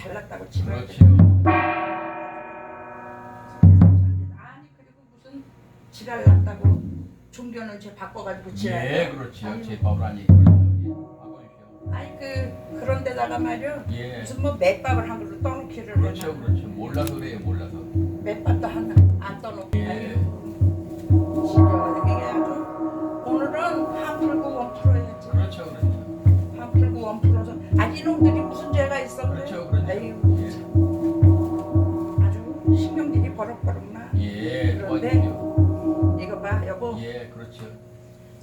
잘났다고 집을. 그렇죠. 아니 그리고 무슨 지랄 났다고 종교는 제 바꿔가지고 지랄. 예, 그렇죠. 아니, 제 밥을 아니 그렇죠. 예. 아니 그 그런 데다가 말이요. 예. 무슨 뭐 맷밥을 한 그릇 떠놓기를 그렇죠. 그렇죠. 몰라서 그래요, 몰라서. 맷밥도 하나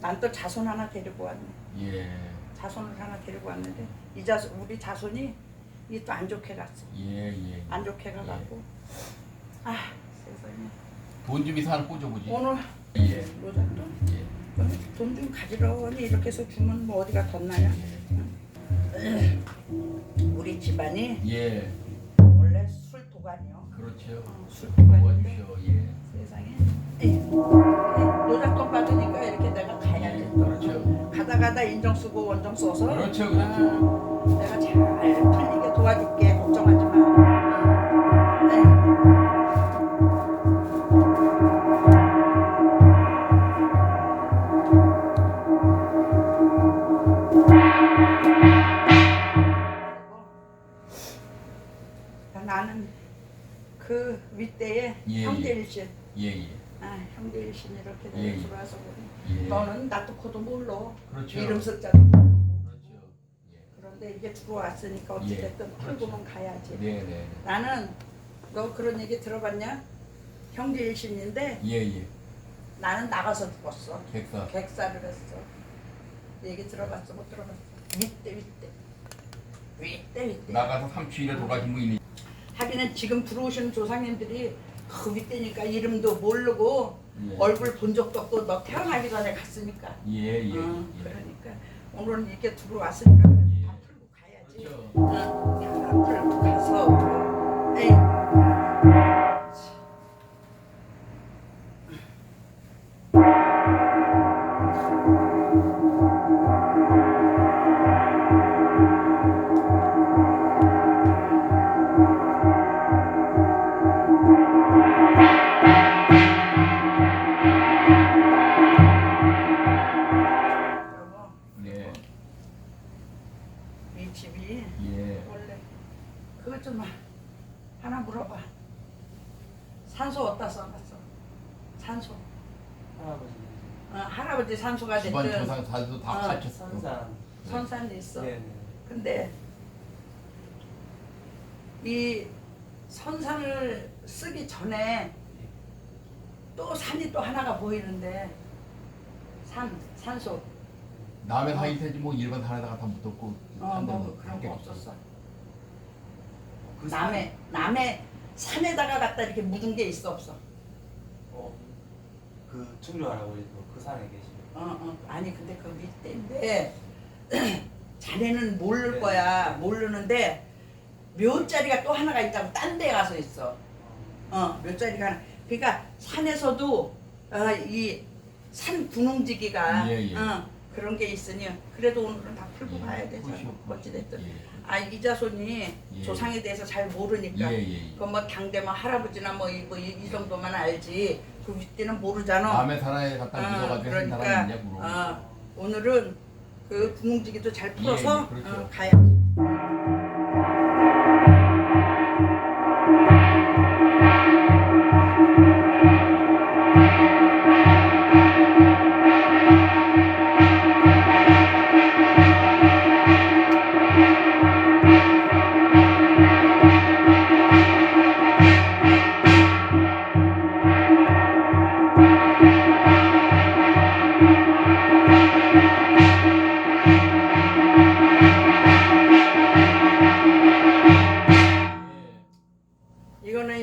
난 또 자손 하나 데리고 왔네. 예, 자손을 하나 데리고 왔는데 이 자손 우리 자손이 이 또 안 좋게 갔어. 예, 예. 안 좋게 가갖고 아 세상에 돈좀 이상 하나 꽂아보지. 오늘 예, 노작도 예, 돈좀 가지러니 이렇게 해서 주면 뭐 어디가 덧나냐? 우리 집안이 예, 원래 술 도가니요. 그렇죠. 어, 술 도가니인데 도와주시오. 예, 세상에 예. 예, 노작돈 받으니까 가다 가다 인정 쓰고 원정 써서 그렇죠, 그렇죠. 아, 내가 잘 풀리게 도와줄게 걱정하지 마. 네. 나는 그 윗대에 예, 형제일신 예, 예. 아 형제일신 이렇게 예, 예. 들어와서 보니 예. 너는 나도 코도 몰라 그렇죠. 이름 숫자도 모르고 그렇죠. 예. 그런데 이게 들어왔으니까 어찌됐든 예, 풀고만 가야지 네, 네. 나는 너 그런 얘기 들어봤냐? 형제 일신인데 예, 예. 나는 나가서 죽었어 객사. 객사를 했어 얘기 들어봤어 못 들어봤어 윗대 윗대 윗대 윗대 나가서 삼추일에 돌아가신 분 있니? 하기는 지금 들어오시는 조상님들이 그 윗대니까 이름도 모르고 예. 얼굴 본 적도 없고 너 태어나기 전에 갔으니까 예, 예. 어, 예. 그러니까 오늘은 이렇게 들어왔으니까 예. 다 풀고 가야지 그렇죠. 응, 다 풀고 가서 에이 산소가 집안 됐든 조상 사도 다 어, 같이 선산 선산이 있어. 네네 근데 이 선산을 쓰기 전에 또 산이 또 하나가 보이는데 산 산소 남의 어. 사이세지 뭐 일반 산에다가 다 묻었고 어뭐 그런 거 없었어. 그 남의 남의 산에다가 갖다 이렇게 묻은 게 있어 없어? 어, 그 충주 할아버지도 그 산에 계시고 어, 어. 아니 근데 그 밑에인데 자네는 모를 네. 거야 모르는데 묘자리가 또 하나가 있다고 딴 데 가서 있어 어 묘자리가 하나 그러니까 산에서도 어, 이산 구능지기가 예, 예. 어, 그런 게 있으니 그래도 오늘은 다 풀고 예. 가야 그렇죠. 어찌됐든 예. 아 이 자손이 예. 조상에 대해서 잘 모르니까 예, 예. 그뭐 당대만 할아버지나 뭐이 뭐 이, 이 정도만 알지 그 윗대는 모르잖아 남의 산에 갖다 어, 묻어가지고 한 그러니까, 사람이 있냐 물어. 어, 오늘은 그 구멍지기도 잘 풀어서 예, 그렇죠. 어, 가야지.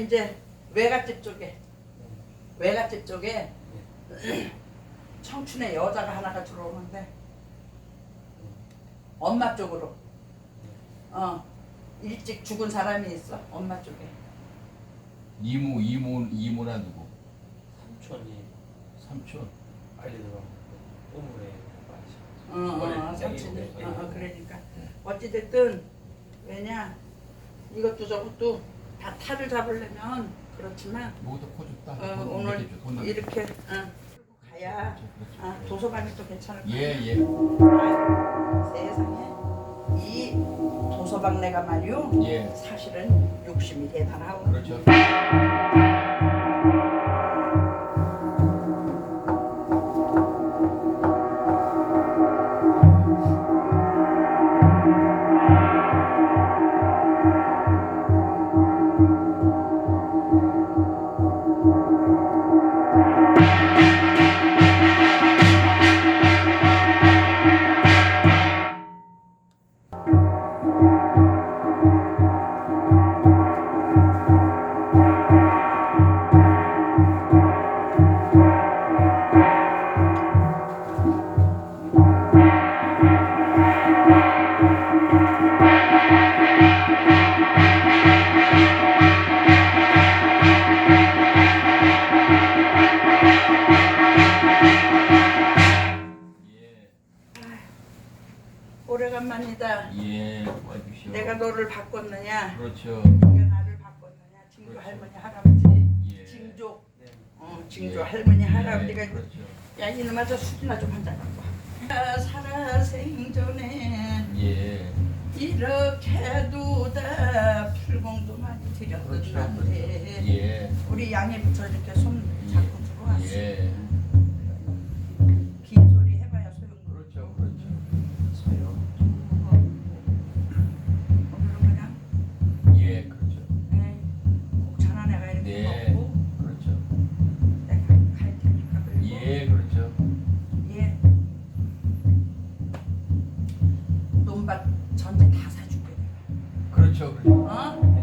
이제 외갓집 쪽에 외갓집 쪽에 청춘의 여자가 하나가 들어오는데 엄마 쪽으로 어 일찍 죽은 사람이 있어 엄마 쪽에 이모 이모 이모나 누구? 삼촌이 삼촌. 우물에 많이 어, 어, 어, 때 삼촌이 어, 어, 때. 그러니까 어찌됐든 왜냐 이것도 저것도 다 탈을 잡으려면 그렇지만 코 줬다. 어, 돈 오늘 이렇게 어, 들고 가야 그렇죠, 그렇죠. 어, 도서관이 또 괜찮을 거야. 예, 예. 아유, 세상에 이 도서방 내가 말이요 예. 사실은 욕심이 대단하고 그렇죠. 너를 바꿨느냐? 그렇죠. 네가 나를 바꿨느냐? 징조 그렇죠. 할머니 할아버지 예. 징조 네. 어, 징조 예. 할머니 예, 할아버지가 그렇죠. 야 이놈아 저 술이나 좀 한잔 갖고 와. 아, 살아 생전에 예. 이렇게도 다 풀공도 많이 그렇죠. 드렸는데 예. 우리 양해부터 이렇게 손 잡고 들어왔어 예. 그렇죠. 그렇죠. 어? 사줄게.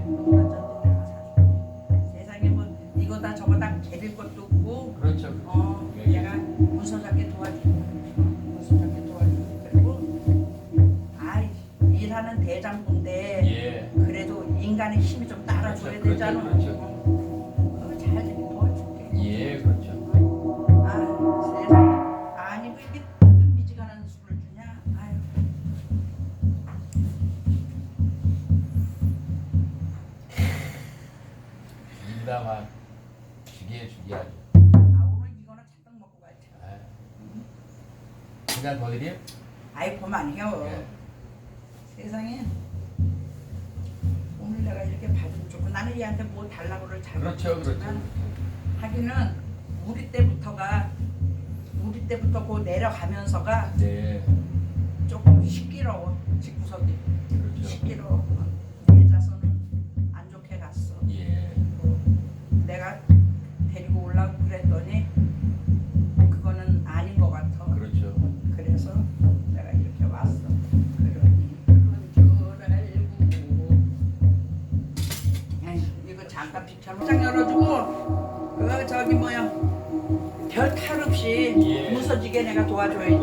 세상에 뭐 이거다 저거다 개릴 것도 없고 그렇죠. 어 예, 예. 내가 문서 잡게 도와줄게. 어, 문서 잡게 도와줄게. 그리고 아이 일하는 대장부인데 예. 그래도 인간의 힘이 좀 따라줘야 그렇죠, 되잖아. 그렇죠. 인담한 죽이에 죽이야죠. 아 오늘 이거는 잔뜩 먹고 가자 아. 그냥 더 드림? 아이 그만해요 예. 세상에 오늘 내가 이렇게 받은 조고 나는 얘한테 뭐 달라고 를 잘 그렇죠, 그렇죠. 못했지만 하기는 우리 때부터가 우리 때부터 그 내려가면서가 네, 무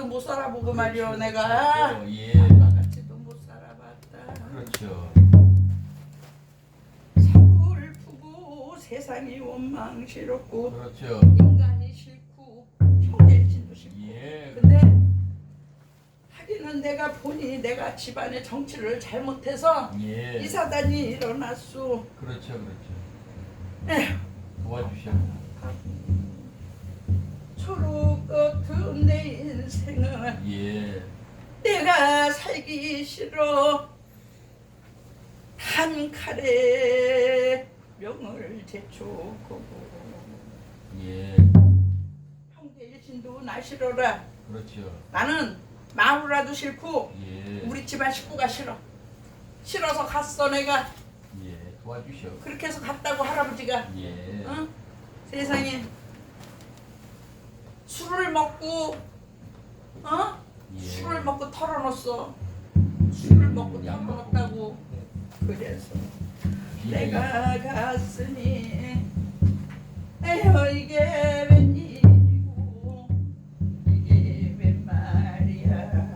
남과 같이도 못 살아보고 말이오 내가. 그렇죠. 예. 남과 같이도 못 살아봤다. 그렇죠. 서글프고 세상이 원망스럽고 그렇죠. 인간이 싫고 형제진도 싫고. 예. 근데 하기는 내가 보니 내가 집안의 정치를 잘못해서 예. 이 사단이 일어났소. 그렇죠, 그렇죠. 에휴, 도와주셔. 초록 같은 내 인생을 살기 싫어 한 칼에 명을 제초고 예. 형제 일신도 나 싫어라 그렇죠. 나는 마누라도 싫고 예. 우리 집안 식구가 싫어 싫어서 갔어 내가 예. 도와주셔. 그렇게 해서 갔다고 할아버지가 예. 응? 세상에 술을 먹고 어? 예. 술을 먹고 털어놓았어 술을 먹고 약 먹고. 털어놓았다고 그래서 내가 갔으니 에휴 이게 웬일이고 이게 웬 말이야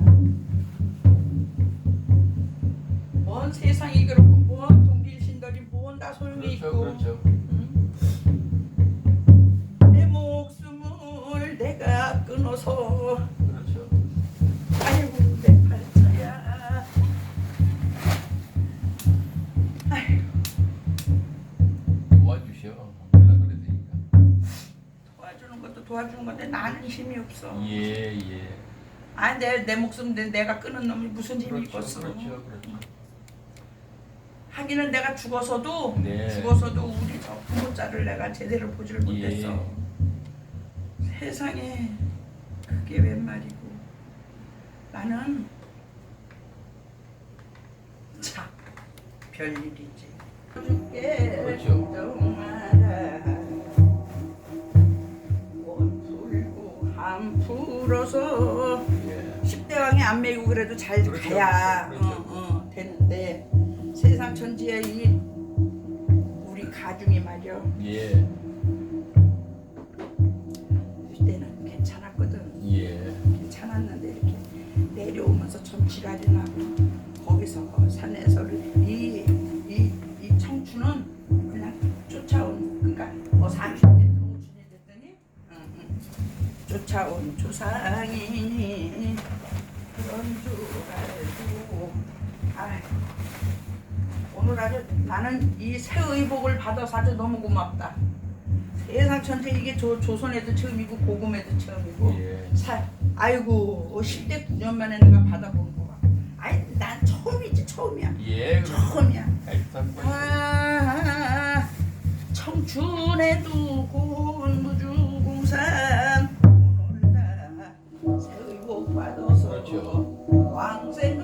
뭔 세상이 그렇고 뭔 동길신들이 뭔 다 소용이 그렇죠. 있고 그렇죠. 응? 내 목숨을 내가 끊어서 없어 예. 예. 아니 내, 내 목숨 내, 내가 끊은 놈이 무슨 힘이 그렇죠. 있겠어 그렇죠. 그렇죠. 하기는 내가 죽어서도 네. 죽어서도 우리 저 부모자를 내가 제대로 보지를 못했어 예. 세상에 그게 웬 말이고 나는 참 별일이지 죽게 그렇죠. 정 한 풀어서 예. 10대 왕이 안 매이고 그래도 잘 그렇죠, 가야 그렇죠. 어, 어, 되는데 세상 천지에 이 우리 가중이 말이야 예. 나는 이 새 의복을 받아서 아주 너무 고맙다. 세상 전체 이게 조, 조선에도 처음이고 고금에도 처음이고. 예. 사, 아이고 어, 10대 9년 만에 내가 받아본 거야 아니 난 처음이지 처음이야. 예, 처음이야. 아, 뭐. 아 청춘에 두고 무주공산. 오늘날 새의복 받아서 그렇죠. 왕생